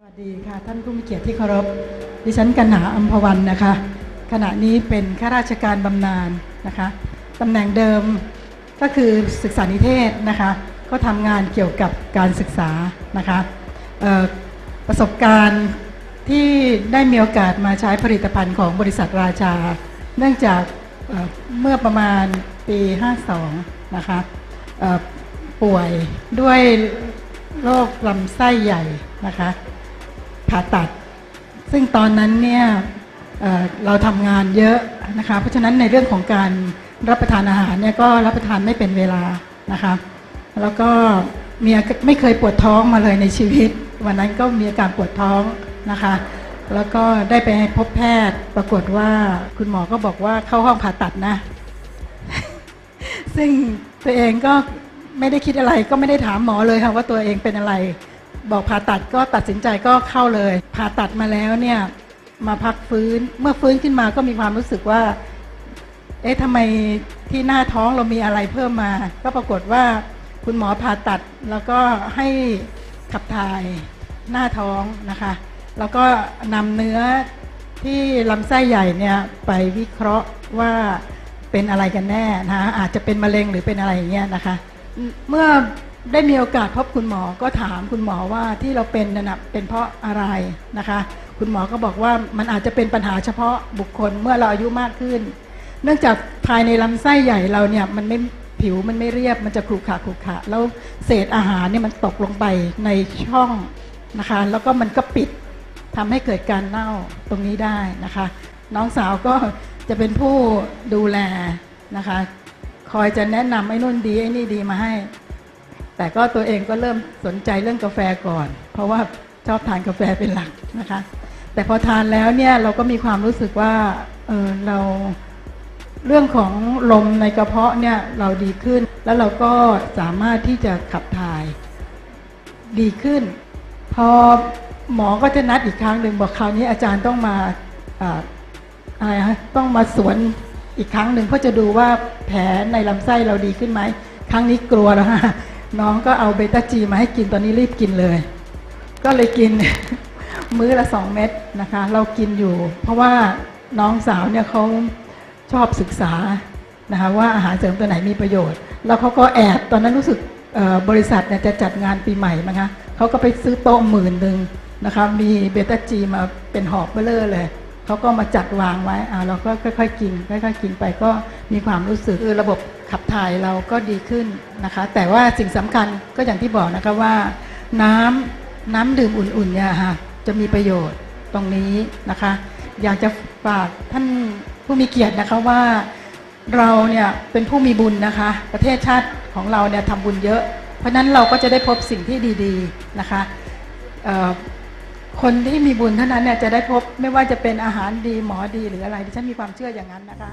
สวัสดีค่ะ ท่านผู้มีเกียรติที่เคารพ ดิฉันกันหาอัมพวันนะคะ ขณะนี้เป็นข้าราชการบำนาญนะคะตำแหน่งเดิมก็คือศึกษานิเทศนะคะ ก็ทำงานเกี่ยวกับการศึกษานะคะประสบการณ์ที่ได้มีโอกาสมาใช้ผลิตภัณฑ์ของบริษัทราชา เนื่องจากเเมื่อประมาณปี 52 นะคะป่วยด้วยโรคลำไส้ใหญ่นะคะ ผ่าตัด ซึ่งตอนนั้นเนี่ยเเราทำงานเยอะนะคะ เพราะฉะนั้นในเรื่องของการรับประทานอาหารเนี่ยก็รับประทานไม่เป็นเวลานะคะแล้วก็มีไม่เคยปวดท้องมาเลยในชีวิต วันนั้นก็มีอาการปวดท้องนะคะ แล้วก็ได้ไปพบแพทย์ ปรากฏว่าคุณหมอก็บอกว่าเข้าห้องผ่าตัดนะ ซึ่งตัวเองก็ไม่ได้คิดอะไรก็ไม่ได้ถามหมอเลยค่ะว่าตัวเองเป็นอะไร บอกผ่าตัดก็ตัดสินใจก็เข้าเลย ผ่าตัดมาแล้วเนี่ยมาพักฟื้นเมื่อฟื้นขึ้นมาก็มีความรู้สึกว่า เอ๊ะทำไมที่หน้าท้องเรามีอะไรเพิ่มมา ก็ปรากฏว่าคุณหมอผ่าตัดแล้วก็ให้ขับถ่ายหน้าท้องนะคะ แล้วก็นำเนื้อที่ลำไส้ใหญ่เนี่ยไปวิเคราะห์ว่าเป็นอะไรกันแน่นะอาจจะเป็นมะเร็งหรือเป็นอะไรอย่างเงี้ยนะคะ เมื่อ ได้มีโอกาสพบคุณหมอก็ถามคุณหมอว่าที่เราเป็นนั่นนะเป็นเพราะอะไรนะคะ คุณหมอก็บอกว่ามันอาจจะเป็นปัญหาเฉพาะบุคคลเมื่อเราอายุมากขึ้น เนื่องจากภายในลำไส้ใหญ่เราเนี่ยมันไม่ผิวมันไม่เรียบมันจะขรุขระขรุขระแล้วเศษอาหารเนี่ยมันตกลงไปในช่องนะคะ แล้วก็มันก็ปิดทำให้เกิดการเน่าตรงนี้ได้นะคะ น้องสาวก็จะเป็นผู้ดูแลนะคะ คอยจะแนะนำไอ้นู่นดีไอ้นี่ดีมาให้ แต่ก็ตัวเองก็เริ่มสนใจเรื่องกาแฟก่อน เพราะว่าชอบทานกาแฟเป็นหลักนะคะ แต่พอทานแล้วเนี่ยเราก็มีความรู้สึกว่าเออเราเรื่องของลมในกระเพาะเนี่ยเราดีขึ้น แล้วเราก็สามารถที่จะขับถ่ายดีขึ้น พอหมอก็จะนัดอีกครั้งหนึ่งบอกคราวนี้อาจารย์ต้องมาอะไรฮะต้องมาสวนอีกครั้งหนึ่งเพื่อจะดูว่าแผลในลำไส้เราดีขึ้นไหมครั้งนี้กลัวแล้วฮะ น้องก็เอาเบต้าจีมาให้กินตอนนี้รีบกินเลย ก็เลยกิน มื้อละสองเม็ดนะคะ เรากินอยู่ เพราะว่าน้องสาวเนี่ยเขาชอบศึกษานะคะว่าอาหารเสริมตัวไหนมีประโยชน์ แล้วเขาก็แอบตอนนั้นรู้สึกบริษัทเนี่ยจะจัดงานปีใหม่มั้งคะเขาก็ไปซื้อโต๊ะหมื่นหนึ่งนะคะมีเบต้าจีมาเป็นหอบเบลเลอร์เลยเขาก็มาจัดวางไว้เราก็ค่อยๆ กินค่อยๆกินไปก็มีความรู้สึกคือระบบ ขับถ่ายเราก็ดีขึ้นนะคะ แต่ว่าสิ่งสำคัญก็อย่างที่บอกนะคะว่า น้ำน้ำดื่มอุ่นๆเนี่ยค่ะจะมีประโยชน์ตรงนี้นะคะ อยากจะฝากท่านผู้มีเกียรตินะคะว่าเราเนี่ยเป็นผู้มีบุญนะคะ ประเทศชาติของเราเนี่ยทำบุญเยอะ เพราะนั้นเราก็จะได้พบสิ่งที่ดีๆนะคะคนที่มีบุญเท่านั้นเนี่ยจะได้พบไม่ว่าจะเป็นอาหารดีหมอดีหรืออะไรดิฉันมีความเชื่ออย่างนั้นนะคะ